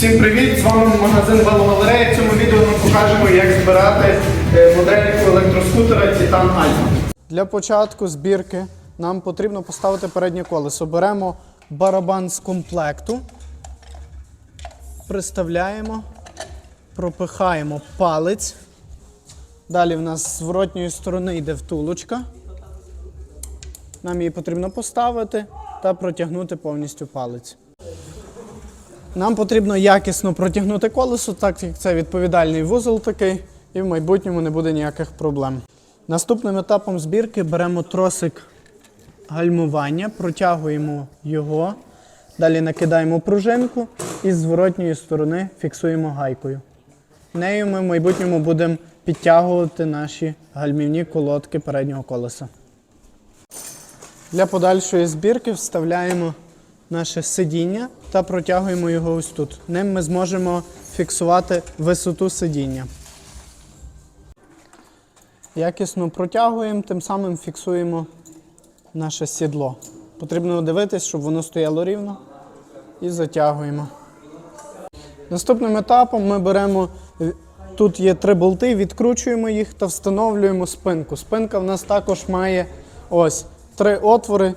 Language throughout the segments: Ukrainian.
Всім привіт! З вами магазин Велогалерея. В цьому відео ми покажемо, як збирати е, модельку електроскутера Titan Alpha. Для початку збірки нам потрібно поставити переднє колесо. Беремо барабан з комплекту, приставляємо, пропихаємо палець. Далі в нас з зворотньої сторони йде втулочка. Нам її потрібно поставити та протягнути повністю палець. Нам потрібно якісно протягнути колесо, так як це відповідальний вузол такий, і в майбутньому не буде ніяких проблем. Наступним етапом збірки беремо тросик гальмування, протягуємо його, далі накидаємо пружинку і з зворотньої сторони фіксуємо гайкою. Нею ми в майбутньому будемо підтягувати наші гальмівні колодки переднього колеса. Для подальшої збірки вставляємо наше сидіння та протягуємо його ось тут. Ним ми зможемо фіксувати висоту сидіння. Якісно протягуємо, тим самим фіксуємо наше сідло. Потрібно дивитись, щоб воно стояло рівно і затягуємо. Наступним етапом ми беремо, е, тут є три болти, відкручуємо їх та встановлюємо спинку. Спинка в нас також має ось три отвори.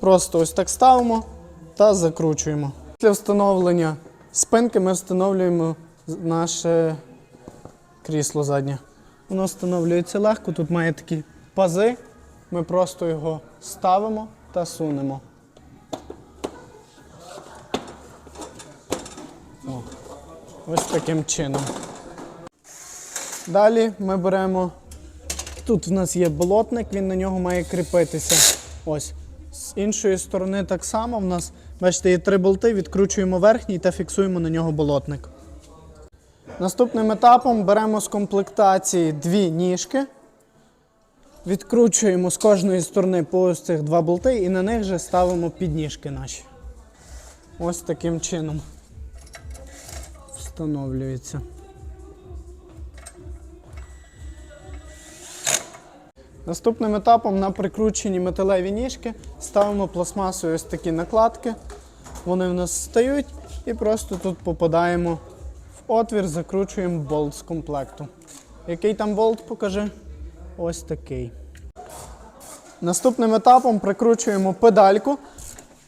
Просто ось так ставимо та закручуємо. Для встановлення спинки ми встановлюємо наше крісло заднє. Воно встановлюється легко, тут має такі пази. Ми просто його ставимо та сунемо. О, ось таким чином. Далі ми беремо. Тут в нас є болотник, він на нього має кріпитися. Ось. З іншої сторони так само в нас, бачите, є три болти, відкручуємо верхній та фіксуємо на нього болотник. Наступним етапом беремо з комплектації дві ніжки, відкручуємо з кожної сторони по ось цих два болти і на них же ставимо підніжки наші. Ось таким чином встановлюється. Наступним етапом на прикручені металеві ніжки ставимо пластмасою ось такі накладки. Вони в нас стають і просто тут попадаємо в отвір, закручуємо болт з комплекту. Який там болт покажи? Ось такий. Наступним етапом прикручуємо педальку,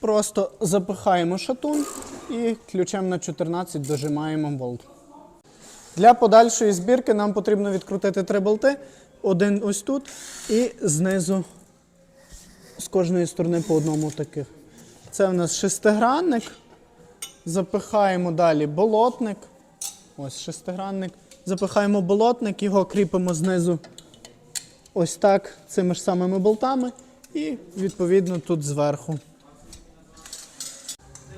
просто запихаємо шатун і ключем на 14 дожимаємо болт. Для подальшої збірки нам потрібно відкрутити три болти. Один ось тут і знизу з кожної сторони по одному таких. Це в нас шестигранник. Запихаємо далі болотник. Ось шестигранник. Запихаємо болотник, його кріпимо знизу ось так цими ж самими болтами. І відповідно тут зверху.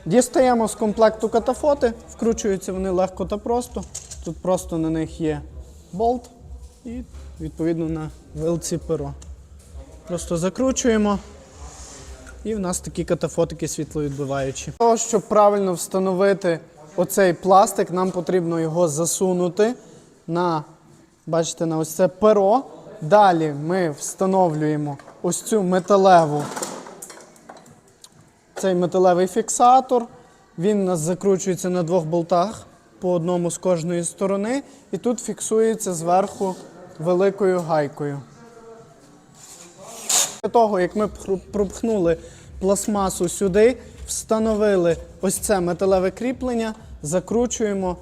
Дістаємо з комплекту катафоти, вкручуються вони легко та просто. Тут просто на них є болт і відповідно на вилці перо. Просто закручуємо. І в нас такі катафотики світловідбиваючі. Для того, щоб правильно встановити оцей пластик, нам потрібно його засунути на, бачите, на ось це перо. Далі ми встановлюємо ось цю металеву цей металевий фіксатор. Він у нас закручується на двох болтах по одному з кожної сторони, і тут фіксується зверху великою гайкою. Після того, як ми пропхнули пластмасу сюди, встановили ось це металеве кріплення, закручуємо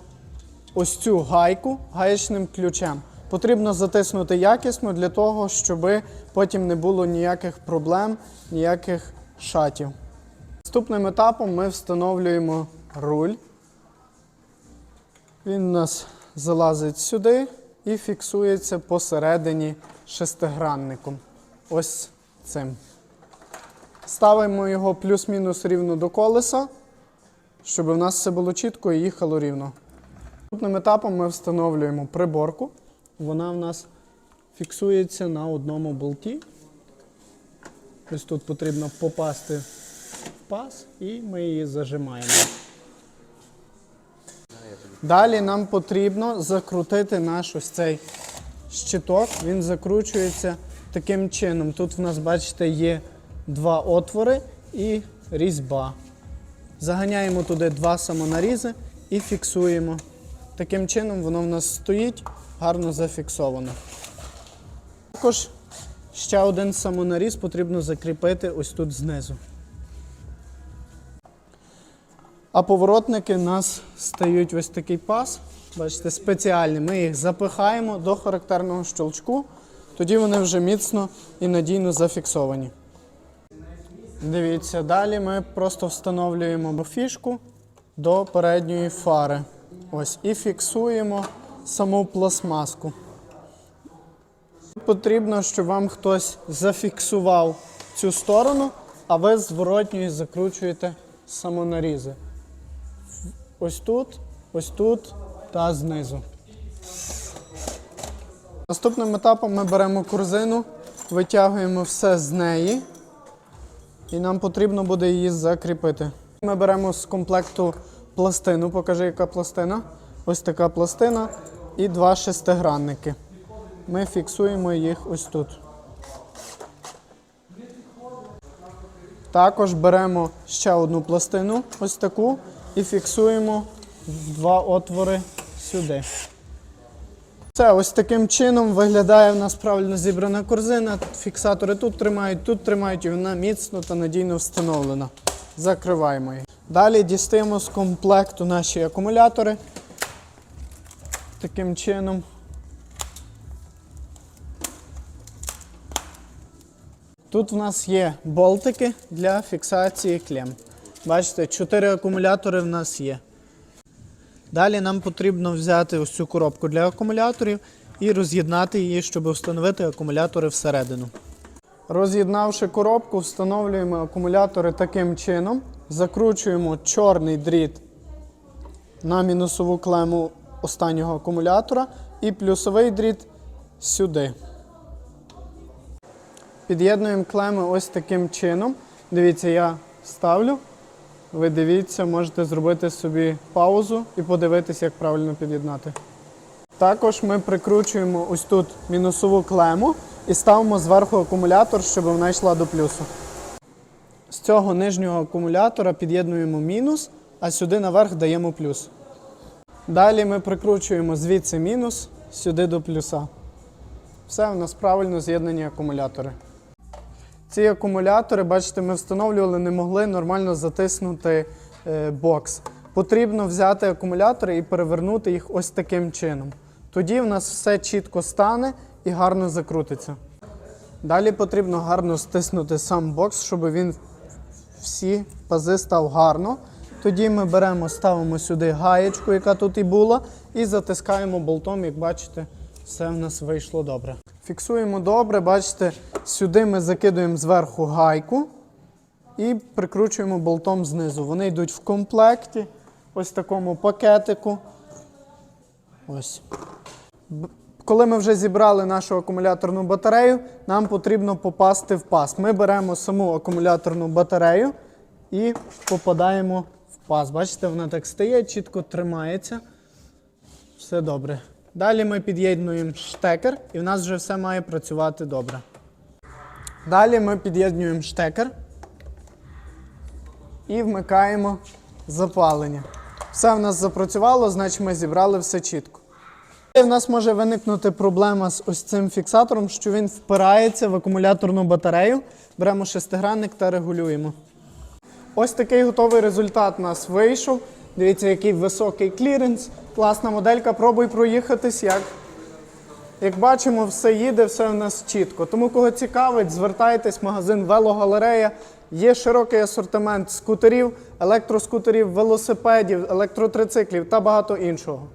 ось цю гайку гаєчним ключем. Потрібно затиснути якісно для того, щоб потім не було ніяких проблем, ніяких шатів. Наступним етапом ми встановлюємо руль. Він у нас залазить сюди і фіксується посередині шестигранником. Ось цим. Ставимо його плюс-мінус рівно до колеса, щоб у нас все було чітко і їхало рівно. Наступним етапом ми встановлюємо приборку. Вона в нас фіксується на одному болті. Ось тут потрібно попасти в паз і ми її зажимаємо. Далі нам потрібно закрутити наш ось цей щиток. Він закручується таким чином. Тут в нас, бачите, є два отвори і різьба. Заганяємо туди два самонарізи і фіксуємо. Таким чином воно в нас стоїть гарно зафіксовано. Також ще один самонаріз потрібно закріпити ось тут знизу. А поворотники у нас стають ось такий пас. Бачите, спеціальні. Ми їх запихаємо до характерного щелчку, тоді вони вже міцно і надійно зафіксовані. Дивіться, далі ми просто встановлюємо фішку до передньої фари. Ось, і фіксуємо саму пластмаску. Потрібно, щоб вам хтось зафіксував цю сторону, а ви з зворотньої закручуєте самонарізи. Ось тут, ось тут та знизу. Наступним етапом ми беремо корзину, витягуємо все з неї, і нам потрібно буде її закріпити. Ми беремо з комплекту пластину. Покажи, яка пластина. Ось така пластина і два шестигранники. Ми фіксуємо їх ось тут. Також беремо ще одну пластину, ось таку, і фіксуємо два отвори сюди. Це ось таким чином виглядає в нас правильно зібрана корзина. Фіксатори тут тримають, тут тримають, і вона міцно та надійно встановлена. Закриваємо її. Далі дістаємо з комплекту наші акумулятори. Таким чином. Тут в нас є болтики для фіксації клем. Бачите, 4 акумулятори в нас є. Далі нам потрібно взяти ось цю коробку для акумуляторів і роз'єднати її, щоб встановити акумулятори всередину. Роз'єднавши коробку, встановлюємо акумулятори таким чином. Закручуємо чорний дріт на мінусову клему останнього акумулятора і плюсовий дріт сюди. Під'єднуємо клеми ось таким чином. Дивіться, я ставлю. Ви дивіться, можете зробити собі паузу і подивитися, як правильно під'єднати. Також ми прикручуємо ось тут мінусову клему і ставимо зверху акумулятор, щоб вона йшла до плюсу. З цього нижнього акумулятора під'єднуємо мінус, а сюди наверх даємо плюс. Далі ми прикручуємо звідси мінус сюди до плюса. Все, у нас правильно з'єднані акумулятори. Ці акумулятори, бачите, ми встановлювали, не могли нормально затиснути е, бокс. Потрібно взяти акумулятори і перевернути їх ось таким чином. Тоді в нас все чітко стане і гарно закрутиться. Далі потрібно гарно стиснути сам бокс, щоб він всі пази став гарно. Тоді ми беремо, ставимо сюди гаєчку, яка тут і була, і затискаємо болтом, як бачите, все в нас вийшло добре. Фіксуємо добре, бачите, сюди ми закидуємо зверху гайку і прикручуємо болтом знизу. Вони йдуть в комплекті, ось в такому пакетику. Ось. Коли ми вже зібрали нашу акумуляторну батарею, нам потрібно попасти в пас. Ми беремо саму акумуляторну батарею і попадаємо в пас. Бачите, вона так стає, чітко тримається. Все добре. Далі ми під'єднуємо штекер, і в нас вже все має працювати добре. Далі ми під'єднуємо штекер і вмикаємо запалення. Все в нас запрацювало, значить ми зібрали все чітко. І в нас може виникнути проблема з ось цим фіксатором, що він впирається в акумуляторну батарею. Беремо шестигранник та регулюємо. Ось такий готовий результат у нас вийшов. Дивіться, який високий кліренс. Класна моделька. Пробуй проїхатись. Як, як бачимо, все їде, все у нас чітко. Тому, кого цікавить, звертайтесь в магазин Велогалерея. Є широкий асортимент скутерів, електроскутерів, велосипедів, електротрициклів та багато іншого.